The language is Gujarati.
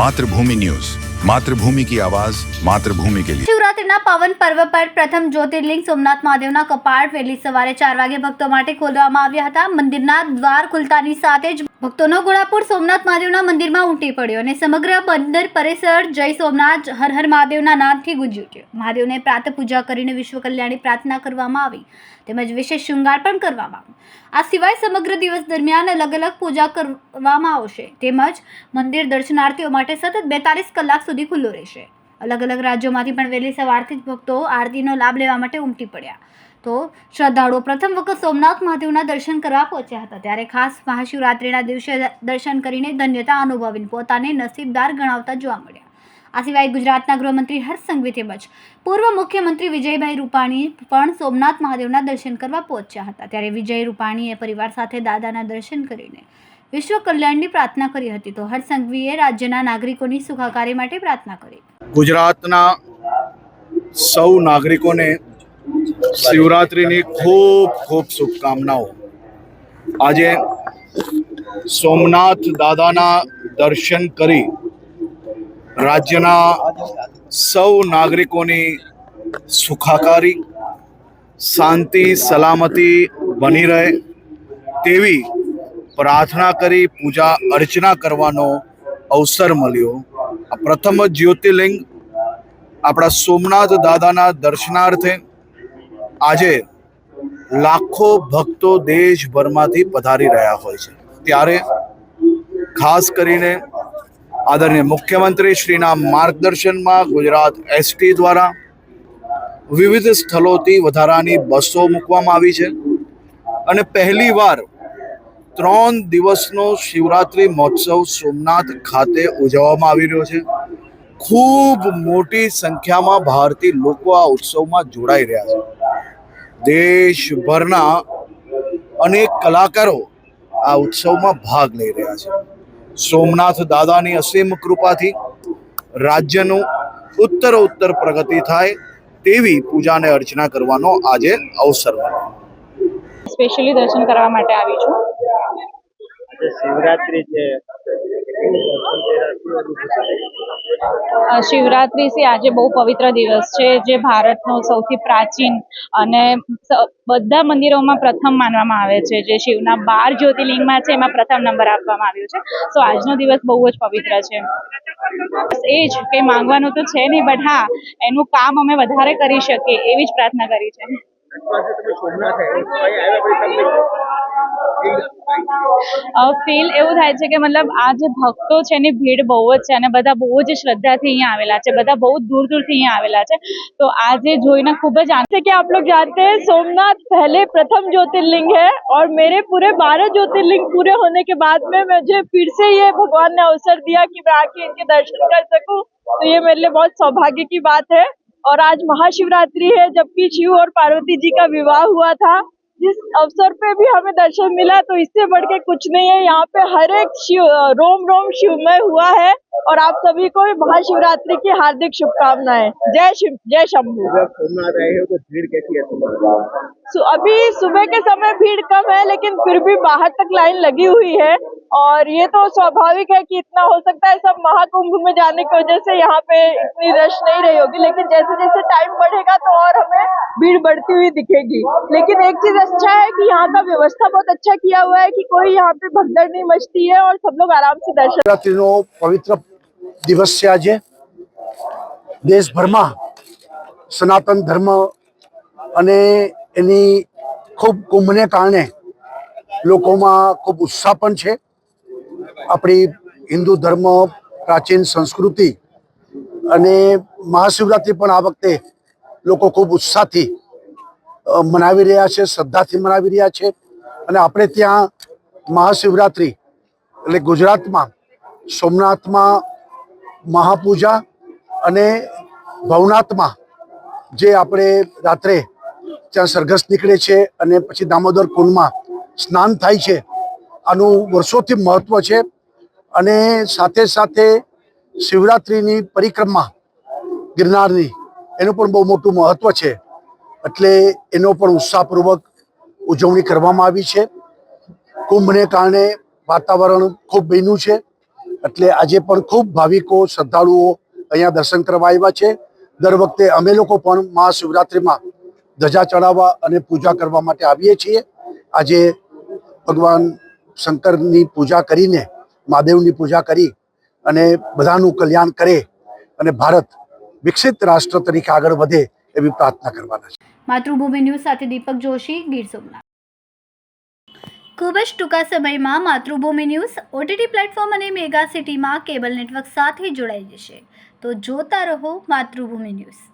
માતૃભૂમિ ન્યૂઝ. માતૃભૂમિ કી આવાજ, માતૃભૂમિ કે લીએ શિવરાત્રીના પાવન પર્વ પર પ્રથમ જ્યોતિર્લિંગ સોમનાથ મહાદેવના કપાળ વહેલી સવારે ચાર વાગે ભક્તો માટે ખોલવામાં આવ્યા હતા. મંદિરના દ્વાર ખુલતાની સાથે જ ભક્તોનો ગોળાપુર સોમનાથ મહાદેવના મંદિરમાં ઉમટી પડ્યો અને સમગ્ર બંદર પરિસર જય સોમનાથ, હર હર મહાદેવના નાદથી ગુંજી ઉઠ્યો. મહાદેવને પ્રાત પૂજા કરીને વિશ્વ કલ્યાણની પ્રાર્થના કરવામાં આવી તેમજ વિશેષ શૃંગાર પણ કરવામાં આવ્યો. આ સિવાય સમગ્ર દિવસ દરમિયાન અલગ અલગ પૂજા કરવામાં આવશે તેમજ મંદિર દર્શનાર્થીઓ માટે સતત બેતાલીસ કલાક સુધી ખુલ્લું રહેશે. અલગ અલગ રાજ્યોમાંથી પણ વહેલી સવારથી જ ભક્તો આરતીનો લાભ લેવા માટે ઉમટી પડ્યા. તો શ્રદ્ધાળુઓ પ્રથમ વખત સોમનાથ મહાદેવના દર્શન કરવા પહોંચ્યા હતા. ત્યારે ખાસ મહાશિવરાત્રિના દિવસે દર્શન કરીને ધન્યતા અનુભવીને પોતાને નસીબદાર ગણાવતા જોવા મળ્યા. આ સિવાય ગુજરાતના ગૃહમંત્રી હર્ષ સંઘવી તેમજ પૂર્વ મુખ્યમંત્રી વિજયભાઈ રૂપાણી પણ સોમનાથ મહાદેવના દર્શન કરવા પહોંચ્યા હતા. ત્યારે વિજય રૂપાણીએ પરિવાર સાથે દાદાના દર્શન કરીને વિશ્વ કલ્યાણની પ્રાર્થના કરી હતી. તો હર્ષ સંઘવીએ રાજ્યના નાગરિકોની સુખાકારી માટે પ્રાર્થના કરી. ગુજરાતના સૌ નાગરિકોને શિવરાત્રિની ખૂબ ખૂબ શુભકામનાઓ. આજે સોમનાથ દાદાના દર્શન કરી રાજ્યના સૌ નાગરિકોની સુખાકારી, શાંતિ, સલામતી બની રહે તેવી પ્રાર્થના કરી, પૂજા અર્ચના કરવાનો અવસર મળ્યો. પ્રથમ જ્યોતિર્લિંગ આપણા સોમનાથ દાદાના દર્શનાર્થે આજે લાખો ભક્તો દેશભરમાંથી પધારી રહ્યા હોય છે. ત્યારે ખાસ કરીને આદરણીય મુખ્યમંત્રી શ્રીના માર્ગદર્શનમાં ગુજરાત એસટી દ્વારા વિવિધ સ્થળોથી વધારાની બસો મૂકવામાં આવી છે. અને પહેલીવાર ત્રણ દિવસનો શિવરાત્રિ મહોત્સવ સોમનાથ ખાતે ઉજવવામાં આવી રહ્યો છે. ખૂબ મોટી સંખ્યામાં ભારતીય લોકો આ ઉત્સવમાં જોડાઈ રહ્યા છે. દેશભરના અનેક કલાકારો આ ઉત્સવમાં ભાગ લઈ રહ્યા છે. સોમનાથ દાદાની અસીમ કૃપાથી રાજ્યનું ઉત્તર ઉત્તર પ્રગતિ થાય તેવી પૂજાને અર્ચના કરવાનો આજે અવસર મળ્યો. સ્પેશિયલી દર્શન કરવા માટે આવી છું. આજે શિવરાત્રી છે શિવરાત્રી છે આજે બહુ પવિત્ર દિવસ છે, જે ભારતનો સૌથી પ્રાચીન અને બધા મંદિરોમાં પ્રથમ માનવામાં આવે છે, જે શિવના બાર જ્યોતિર્લિંગમાં છે, એમાં પ્રથમ નંબર આપવામાં આવ્યો છે. તો આજનો દિવસ બહુ જ પવિત્ર છે. એ જ કે માંગવાનું તો છે નહીં બટ હા, એનું કામ અમે વધારે કરી શકીએ, એવી જ પ્રાર્થના કરી છે. ફીલ એવું થાય છે કે મતલબ આ જે ભક્તો છે એની ભીડ બહુ જ છે અને બધા બહુ જ શ્રદ્ધાથી અહીંયા આવેલા છે બધા બહુ દૂર દૂરથી અહીંયા આવેલા છે તો આજે જોઈને ખૂબ જ આનંદ जैसे कि आप लोग जानते हैं सोमनाथ पहले प्रथम ज्योतिर्लिंग है और मेरे पूरे बारह ज्योतिर्लिंग पूरे होने के बाद में मुझे फिर से ये भगवान ने अवसर दिया कि मैं आके इनके दर्शन कर सकूं तो ये मेरे लिए बहुत सौभाग्य की बात है और आज महाशिवरात्रि है जबकि शिव और पार्वती जी का विवाह हुआ था जिस अवसर पे भी हमें दर्शन मिला तो इससे बढ़ के कुछ नहीं है। यहाँ पे हर एक शिव रोम रोम शिवमय हुआ है और आप सभी को महाशिवरात्रि की हार्दिक शुभकामनाएँ। जय शिव जय शंभू। तो भीड़ कैसी है अभी सुबह के समय भीड़ कम है लेकिन फिर भी बाहर तक लाइन लगी हुई है। और ये तो स्वाभाविक है कि इतना हो सकता है सब महाकुंभ में जाने की वजह से यहाँ पे इतनी रश नहीं रही होगी लेकिन जैसे जैसे टाइम बढ़ेगा तो और हमें भीड़ बढ़ती हुई दिखेगी लेकिन एक चीज अच्छा है कि यहाँ का व्यवस्था बहुत अच्छा किया हुआ है कि कोई यहाँ पे भगदड़ नहीं मचती है और सब लोग आराम से दर्शन શિવરાત્રિનો પવિત્ર દિવસ છે આજે દેશભરમાં સનાતન ધર્મ અને એની ખૂબ કુંભને કારણે લોકોમાં ખૂબ ઉત્સાહ પણ છે આપણી હિન્દુ ધર્મ, પ્રાચીન સંસ્કૃતિ અને મહાશિવરાત્રિ પણ આ વખતે લોકો ખૂબ ઉત્સાહથી મનાવી રહ્યા છે, શ્રદ્ધાથી મનાવી રહ્યા છે. અને આપણે ત્યાં મહાશિવરાત્રિ એટલે ગુજરાતમાં સોમનાથમાં મહાપૂજા અને ભવનાથમાં જે આપણે રાત્રે ત્યાં સરઘસ નીકળે છે અને પછી દામોદર કુંડમાં સ્નાન થાય છે. આનું વર્ષોથી મહત્વ છે અને સાથે સાથે શિવરાત્રિની પરિક્રમા ગિરનારની, એનું પણ બહુ મોટું મહત્વ છે. એટલે એનો પણ ઉત્સાહપૂર્વક ઉજવણી કરવામાં આવી છે. કુંભને કારણે વાતાવરણ ખૂબ બન્યું છે. એટલે આજે પણ ખૂબ ભાવિકો, શ્રદ્ધાળુઓ અહીંયા દર્શન કરવા આવ્યા છે. દર વખતે અમે લોકો પણ મહાશિવરાત્રિમાં ધજા ચડાવવા અને પૂજા કરવા માટે આવીએ છીએ. આજે ભગવાન શંકરની પૂજા કરીને, મહાદેવની પૂજા કરી અને બધાનું કલ્યાણ કરે અને ભારત વિકસિત રાષ્ટ્ર તરીકે આગળ વધે એવી પ્રાર્થના કરવાના છે. માતૃભૂમિ ન્યૂઝ સાથે દીપક જોશી, ગીર સોમનાથ. ખૂબ જ ટૂંકા સમયમાં માતૃભૂમિ ન્યૂઝ ઓટીટી પ્લેટફોર્મ અને મેગા સિટીમાં કેબલ નેટવર્ક સાથે જોડાઈ જશે. તો જોતા રહો માતૃભૂમિ ન્યૂઝ.